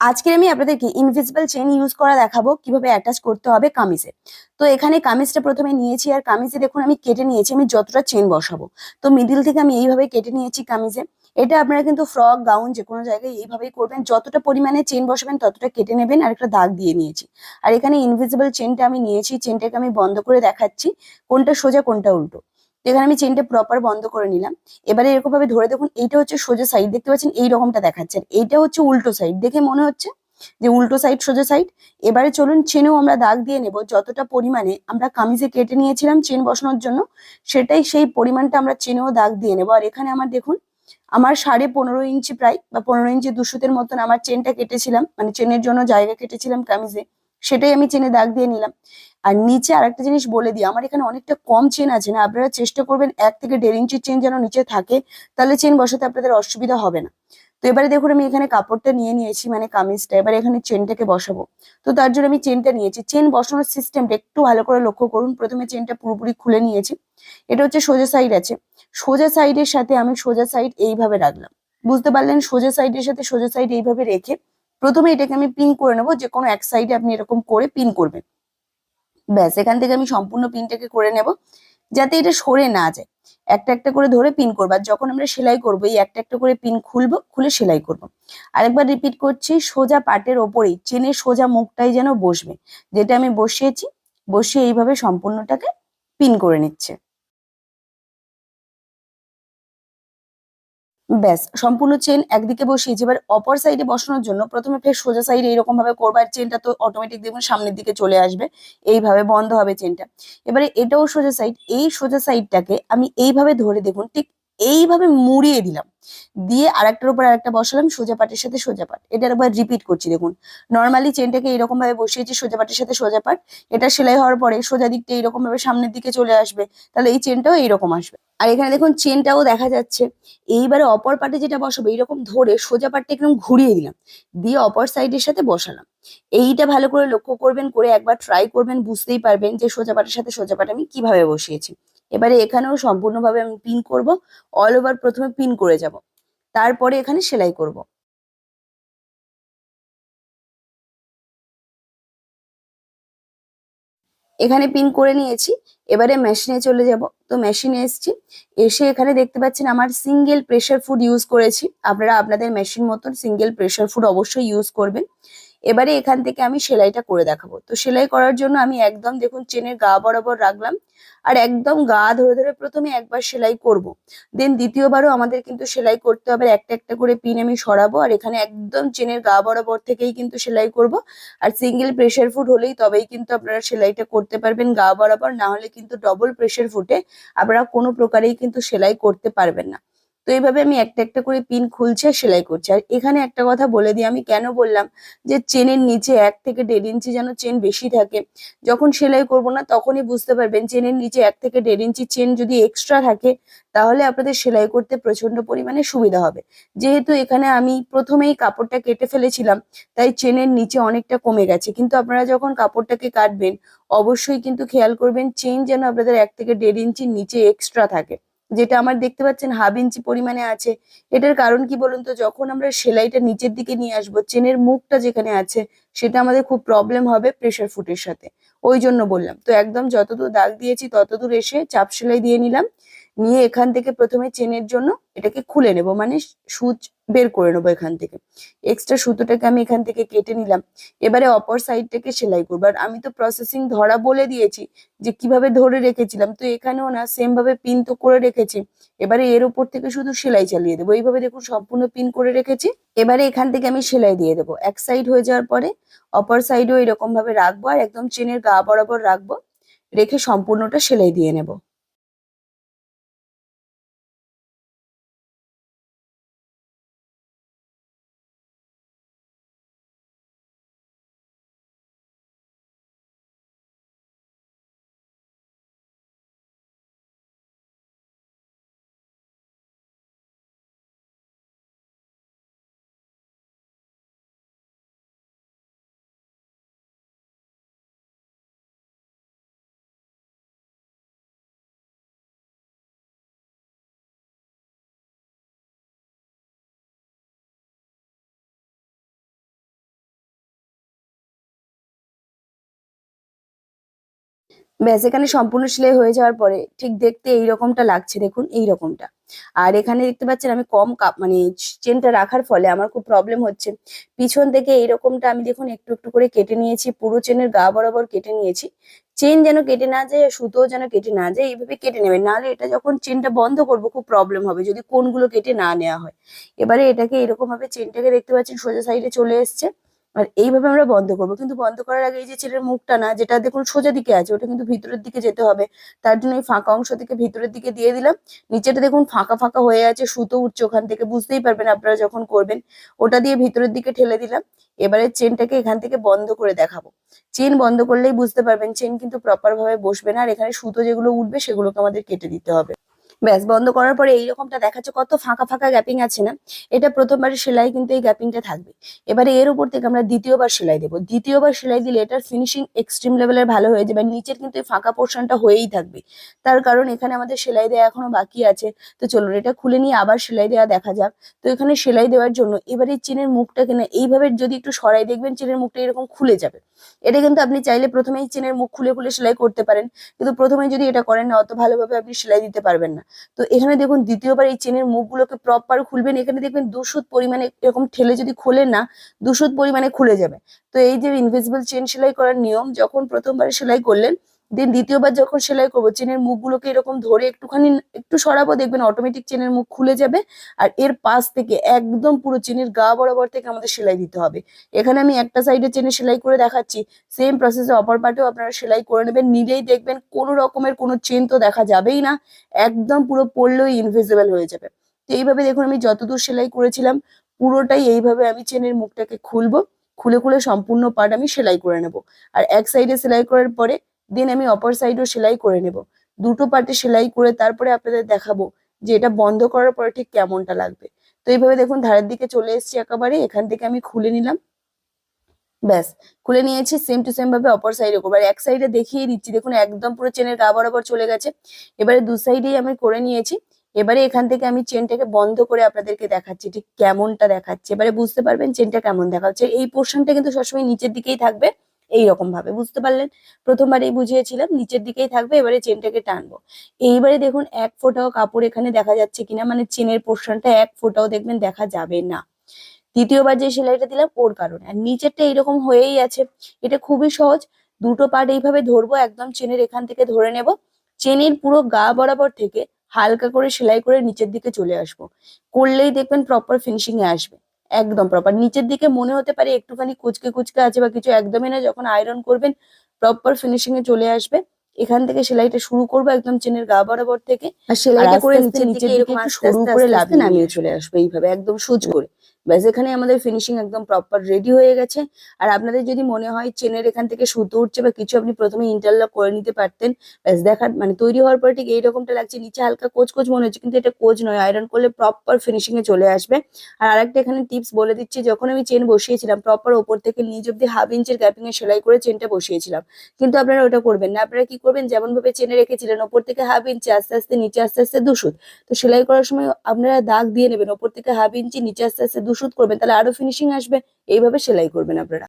আজকে আমি আপনাদেরকে ইনভিজিবল চেন ইউজ করা দেখাবো, কীভাবে অ্যাটাচ করতে হবে কামিজে। তো এখানে কামিজটা প্রথমে নিয়েছি, আর কামিজে দেখুন আমি কেটে নিয়েছি, আমি যতটা চেন বসাবো। তো মিডিল থেকে আমি এইভাবে কেটে নিয়েছি কামিজে। এটা আপনারা কিন্তু ফ্রক গাউন যে কোনো জায়গায় এইভাবেই করবেন, যতটা পরিমাণে চেন বসাবেন, ততটা কেটে নেবেন, আর একটা দাগ দিয়ে নিয়েছি। আর এখানে ইনভিজিবল চেনটা আমি নিয়েছি চেনটাকে আমি বন্ধ করে দেখাচ্ছি, কোনটা সোজা, কোনটা উল্টো। এখানে আমি চেনটা প্রপার বন্ধ করে নিলাম। এবারে এরকম ভাবে ধরে দেখুন, এইটা হচ্ছে সোজা সাইড দেখতে পাচ্ছেন এই রকমটা দেখাচ্ছে। এইটা হচ্ছে উল্টো সাইড দেখে মনে হচ্ছে যে উল্টো সাইড সোজা সাইড এবারে চলুন চেনেও আমরা দাগ দিয়ে নেব, যতটা পরিমাণে আমরা কামিজে কেটে নিয়েছিলাম চেন বসানোর জন্য, সেটাই সেই পরিমাণটা আমরা চেনেও দাগ দিয়ে নেব। আর এখানে আমার দেখুন, আমার সাড়ে পনেরো ইঞ্চি প্রায়, বা পনেরো ইঞ্চি দুশোতের মতন আমার চেনটা কেটেছিলাম মানে চেনের জন্য জায়গা কেটেছিলাম কামিজে, সেটাই আমি চেনে দাগ দিয়ে নিলাম। আর নিচে আরেকটা জিনিস বলে দিই, আমার এখানে অনেকটা কম চেন আছে না, আপনারা চেষ্টা করবেন এক থেকে দেড় ইঞ্চির চেন যেন নিচে থাকে, তাহলে চেন বসাতে আপনাদের অসুবিধা হবে না। তো এবারে দেখুন আমি এখানে কাপড়টা নিয়ে নিয়েছি মানে কামিজটা, এবারে এখানে চেনটাকে বসাবো। তো তার জন্য আমি চেনটা নিয়েছি। চেন বসানোর সিস্টেমটা একটু ভালো করে লক্ষ্য করুন, প্রথমে চেনটা পুরোপুরি খুলে নিয়েছি। এটা হচ্ছে সোজা সাইড আছে। সোজা সাইডের সাথে আমি সোজা সাইড এইভাবে রাখলাম। বুঝতে পারলেন? সোজা সাইডের সাথে সোজা সাইড এইভাবে রেখে প্রথমে এটাকে আমি পিন করে নেব যে কোনো এক সাইডে আপনি এরকম করে পিন করবেন। ব্যাস, এখান থেকে আমি সম্পূর্ণ পিনটাকে করে নেব, যাতে এটা সরে না যায়। একটা একটা করে ধরে পিন করব, আর যখন আমরা সেলাই করব, এই একটা একটা করে পিন খুলবো, খুলে সেলাই করব। আরেকবার রিপিট করছি, সোজা পাটের ওপরেই, চেনে সোজা মুখটাই যেন বসবে। যেটা আমি বসিয়েছি, বসিয়ে এইভাবে সম্পূর্ণটাকে পিন করে নিচ্ছে। ব্যাস, সম্পূর্ণ চেন একদিকে বসিয়েছি এবার অপর সাইডে বসানোর জন্য প্রথমে ফের সোজা সাইড এইরকম ভাবে করবার চেনটা তো অটোমেটিক দেখবেন সামনের দিকে চলে আসবে, এইভাবে বন্ধ হবে চেনটা এবারে এটাও সোজা সাইড এই সোজা সাইডটাকে আমি এইভাবে ধরে দেখুন, ঠিক এইভাবে মুড়িয়ে দিলাম। দিয়ে আরেকটার উপর আরেকটা বসালাম, সোজা পাটের সাথে সোজা পাট। এটার একবার রিপিট করছি, দেখুন। নর্মালি চেনটাকে এরকম ভাবে বসিয়েছি, সোজা পাটের সাথে সোজা পাট। এটা সেলাই হওয়ার পরে সোজা দিকটা এইরকম ভাবে সামনের দিকে চলে আসবে, তাহলে এই চেনটাও এইরকম আসবে। আর এখানে দেখুন চেনটাও দেখা যাচ্ছে। এইবারে অপর পাটে যেটা বসাবো, এইরকম ধরে সোজা পাটটা একদম ঘুরিয়ে দিলাম। দিয়ে অপর সাইডের সাথে বসালাম। এইটা ভালো করে লক্ষ্য করবেন, করে একবার ট্রাই করবেন, বুঝতেই পারবেন যে সোজা পাটের সাথে সোজা পাট আমি কীভাবে বসিয়েছি। এবারে এখানেও সম্পূর্ণভাবে আমি পিন করব অল ওভার প্রথমে পিন করে যাব, তারপরে এখানে সেলাই করব। এখানে পিন করে নিয়েছি, এবারে মেশিনে চলে যাব, তো মেশিনে এসছি, এসে এখানে দেখতে পাচ্ছেন আমার সিঙ্গেল প্রেশার ফুড ইউজ করেছি, আপনারা আপনাদের মেশিন মতন সিঙ্গেল প্রেশার ফুড অবশ্যই ইউজ করবেন। এবারে এখান থেকে আমি সেলাইটা করে দেখাবো। তো সেলাই করার জন্য আমি একদম দেখুন চেনের গা বরাবর রাখলাম আর একদম গা ধরে ধরে প্রথমে একবার সেলাই করব। দেন দ্বিতীয়বারও আমাদের কিন্তু সেলাই করতে হবে একটা একটা করে পিন আমি সরাবো আর এখানে একদম চেনের গা বরাবর থেকেই কিন্তু সেলাই করব। আর সিঙ্গেল প্রেশার ফুট হলেই তবেই কিন্তু আপনারা সেলাইটা করতে পারবেন গা বরাবর, না হলে কিন্তু ডবল প্রেশার ফুটে আপনারা কোনো প্রকারেই কিন্তু সেলাই করতে পারবেন না। এইভাবে আমি একটা একটা করে পিন খুলছে সেলাই করছি। আর এখানে একটা কথা বলে দিই, আমি কেন বললাম যে চেনের নিচে এক থেকে দেড় ইঞ্চি যেন চেন বেশি থাকে। যখন সেলাই করব না তখনই বুঝতে পারবেন চেনের নিচে এক থেকে দেড় ইঞ্চি চেন যদি এক্সট্রা থাকে, তাহলে আপনাদের সেলাই করতে প্রচণ্ড পরিমাণে সুবিধা হবে। যেহেতু এখানে আমি প্রথমেই কাপড়টা কেটে ফেলেছিলাম, তাই চেনের নিচে অনেকটা কমে গেছে। কিন্তু আপনারা যখন কাপড়টাকে কাটবেন, অবশ্যই কিন্তু খেয়াল করবেন, চেন যেন আপনাদের এক থেকে দেড় ইঞ্চির নিচে এক্সট্রা থাকে। যেটা আমার দেখতে পাচ্ছেন হাফ ইঞ্চি পরিমাণে আছে। এটার কারণ কি বলুন তো? যখন আমরা সেলাইটা নিচের দিকে নিয়ে আসব, চেনের মুখটা যেখানে আছে, সেটা আমাদের খুব প্রবলেম হবে প্রেশার ফুটের সাথে। ওই জন্য বললাম। তো একদম যতদূর দাগ দিয়েছি, ততদূর এসে চাপ সেলাই দিয়ে নিলাম। নিয়ে এখান থেকে প্রথমে চেনের জন্য এটাকে খুলে নেব। মানে সুচ বের করে নেব এখান থেকে। এক্সট্রা সুতোটাকে আমি এখান থেকে কেটে নিলাম। এবারে অপর সাইডটাকে সেলাই করব। আর আমি তো প্রসেসিং ধরা বলে দিয়েছি যে কীভাবে ধরে রেখেছিলাম। তো এখানেও না সেম ভাবে পিন তো করে রেখেছি। এবারে এর উপর থেকে শুধু সেলাই চালিয়ে দেবো। এইভাবে দেখুন, সম্পূর্ণ পিন করে রেখেছি। এবারে এখান থেকে আমি সেলাই দিয়ে দেবো। এক সাইড হয়ে যাওয়ার পরে অপর সাইডও এরকম ভাবে রাখব আর একদম চেনের গা বরাবর রাখব। রেখে সম্পূর্ণটা সেলাই দিয়ে নেব। ব্যাস এখানে সম্পূর্ণ সেলাই হয়ে যাওয়ার পরে ঠিক দেখতে এই রকমটা লাগছে, দেখুন এই রকমটা আর এখানে দেখতে পাচ্ছেন আমি কম কাপ মানে চেনটা রাখার ফলে আমার খুব প্রবলেম হচ্ছে। পিছন থেকে এইরকমটা আমি দেখুন একটু একটু করে কেটে নিয়েছি, পুরো চেনের গা বরাবর কেটে নিয়েছি। চেন যেন কেটে না যায় সুতো যেন কেটে না যায়, এইভাবে কেটে নেবেন। নাহলে এটা যখন চেনটা বন্ধ করব খুব প্রবলেম হবে, যদি কোনগুলো কেটে না নেওয়া হয়। এবারে এটাকে এরকম ভাবে চেনটাকে দেখতে পাচ্ছেন সোজা সাইডে চলে এসছে। আর এইভাবে আমরা বন্ধ করব। কিন্তু বন্ধ করার আগে এই যে ছেলের মুখটা না, যেটা দেখুন সোজা দিকে আছে, ওটা কিন্তু ভিতরের দিকে যেতে হবে। তার জন্য এই ফাঁকা অংশ থেকে ভিতরের দিকে দিয়ে দিলাম। নিচেটা দেখুন ফাঁকা ফাঁকা হয়ে আছে, সুতো উঠছে ওখান থেকে, বুঝতেই পারবেন আপনারা যখন করবেন। ওটা দিয়ে ভিতরের দিকে ঠেলে দিলাম। এবারে চেনটাকে এখান থেকে বন্ধ করে দেখাবো। চেন বন্ধ করলেই বুঝতে পারবেন, চেন কিন্তু প্রপার ভাবে বসবে না। আর এখানে সুতো যেগুলো উঠবে, সেগুলোকে আমাদের কেটে দিতে হবে। ব্যাস, বন্ধ করার পরে এইরকমটা দেখাচ্ছে, কত ফাঁকা ফাঁকা গ্যাপিং আছে না? এটা প্রথমবার সেলাই কিন্তু এই গ্যাপিংটা থাকবে। এবারে এর উপর থেকে আমরা দ্বিতীয়বার সেলাই দেবো। দ্বিতীয়বার সেলাই দিলে এটার ফিনিশিং এক্সট্রিম লেভেলের ভালো হয়ে যাবে নিচের কিন্তু এই ফাঁকা পোর্শনটা হয়েই থাকবে। তার কারণ এখানে আমাদের সেলাই দেওয়া এখনও বাকি আছে। তো চলুন, এটা খুলে নিয়ে আবার সেলাই দেওয়া দেখা যাক। তো এখানে সেলাই দেওয়ার জন্য এবারে চেনের মুখটাকে না এইভাবে যদি একটু সরাই দেখবেন, চেনের মুখটা এরকম খুলে যাবে। এটা কিন্তু আপনি চাইলে প্রথমেই চেনের মুখ খুলে খুলে সেলাই করতে পারেন। কিন্তু প্রথমে যদি এটা করেন না, অত ভালোভাবে আপনি সেলাই দিতে পারবেন না। তো এখানে দেখুন, দ্বিতীয়বার এই চেনের মুখগুলোকে প্রপার খুলবেন। এখানে দেখবেন দুশোধ পরিমাণে এরকম ঠেলে যদি খোলেন না দুশোধ পরিমাণে খুলে যাবে। তো এই যে ইনভিজিবল চেন সেলাই করার নিয়ম, যখন প্রথমবার সেলাই করলেন দেন দ্বিতীয়বার যখন সেলাই করব, চেনের মুখগুলোকে এরকম ধরে একটুখানি, একটু সরাবো, দেখবেন অটোমেটিক চেনের মুখ খুলে যাবে। আর এর পাশ থেকে একদম পুরো চেনের গা বরাবর থেকে আমাদের সেলাই দিতে হবে। এখানে আমি একটা সাইডে চেনে সেলাই করে দেখাচ্ছি। সেম প্রসেসে অপর পার্টেও আপনারা সেলাই করে নেবেন। নিলেই দেখবেন কোনো রকমের কোনো চেন তো দেখা যাবেই না। একদম পুরো পড়লেই ইনভিজিবল হয়ে যাবে। তো এইভাবে দেখুন আমি যতদূর সেলাই করেছিলাম, পুরোটাই এইভাবে আমি চেনের মুখটাকে খুলবো। খুলে খুলে সম্পূর্ণ পার্ট আমি সেলাই করে নেব। আর এক সাইডে সেলাই করার পরে দেন আমি অপর সাইডও সেলাই করে নেব। দুটো পার্টে সেলাই করে তারপরে আপনাদের দেখাবো যে এটা বন্ধ করার পরে ঠিক কেমনটা লাগবে। তো এইভাবে দেখুন ধারের দিকে চলে এসেছি একেবারে, এখান থেকে আমি খুলে নিলাম। ব্যাস, খুলে নিয়েছি সেম টু সেম ভাবে অপর সাইডে করব। আর এক সাইডে দেখিয়ে দিচ্ছি, দেখুন একদম পুরো চেনের গা বরাবর চলে গেছে। এবারে দু সাইডেই আমি করে নিয়েছি। এবারে এখান থেকে আমি চেনটাকে বন্ধ করে আপনাদেরকে দেখাচ্ছি ঠিক কেমনটা দেখাচ্ছে। এবারে বুঝতে পারবেন চেনটা কেমন দেখাচ্ছে। এই পোর্শনটা কিন্তু সবসময় নিচের দিকেই থাকবে। এই রকম ভাবে বুঝতে পারলেন? প্রথমবারেই বুঝিয়েছিলাম, নিচের দিকেই থাকবে, এবারে চেনটাকে টানবো। এইবারে দেখুন, এক ফোঁটাও কাপড় এখানে দেখা যাচ্ছে কিনা মানে চেনের পোর্শনটা এক ফোঁটাও দেখবেন দেখা যাবে না। দ্বিতীয়বার যে সেলাইটা দিলাম, ওর কারণে। আর নিচেরটা এইরকম হয়েই আছে। এটা খুবই সহজ। দুটো পার্ট এইভাবে ধরবো, একদম চেনের এখান থেকে ধরে নেব। চেনের পুরো গা বরাবর থেকে হালকা করে সেলাই করে নিচের দিকে চলে আসব। করলেই দেখবেন প্রপার ফিনিশিং এ আসবে। একদম প্রপার নিচের দিকে মনে হতে পারে একটুখানি কুচকে কুচকে আছে বা কিছু একদমই না যখন আয়রন করবেন প্রপার ফিনিশিং এ চলে আসবে। এখান থেকে সেলাইটা শুরু করব একদম চেনের গা বরাবর থেকে। আর সেলাইটা করে নিচে নিচের দিকে একটু সরু করে লাভ নামিয়ে চলে আসবে এইভাবে একদম সুজ করে। ব্যাস, এখানে আমাদের ফিনিশিং একদম প্রপার রেডি হয়ে গেছে। আর আপনাদের যদি মনে হয় চেনের এখান থেকে সুতো উঠছে বা কিছু আপনি প্রথমে ইন্টারলক করে নিতে পারতেন, ব্যাস দেখার মানে তৈরি হওয়ার পরে ঠিক এইরকমটা লাগছে, নিচে হালকা কোচ কোচ মনে হচ্ছে, কিন্তু এটা কোচ নয় আয়রন করলে প্রপার ফিনিশিং এ চলে আসবে। আর আরেকটা এখানে টিপস বলে দিচ্ছি, যখন আমি চেন বসিয়েছিলাম প্রপার ওপর থেকে নিচ অব্দি হাফ ইঞ্চের গ্যাপিং এ সেলাই করে চেনটা বসিয়েছিলাম। কিন্তু আপনারা ওটা করবেন না, আপনারা কি করবেন যেমন ভাবে চেনে রেখেছিলেন, ওপর থেকে হাফ ইঞ্চি আস্তে আস্তে, নিচে আস্তে আস্তে দুশুদ তো সেলাই করার সময় আপনারা দাগ দিয়ে নেবেন, ওপর থেকে হাফ ইঞ্চি নিচে আস্তে আস্তে দুশুদ করবেন তাহলে আরও ফিনিশিং আসবে। এইভাবে সেলাই করবেন আপনারা।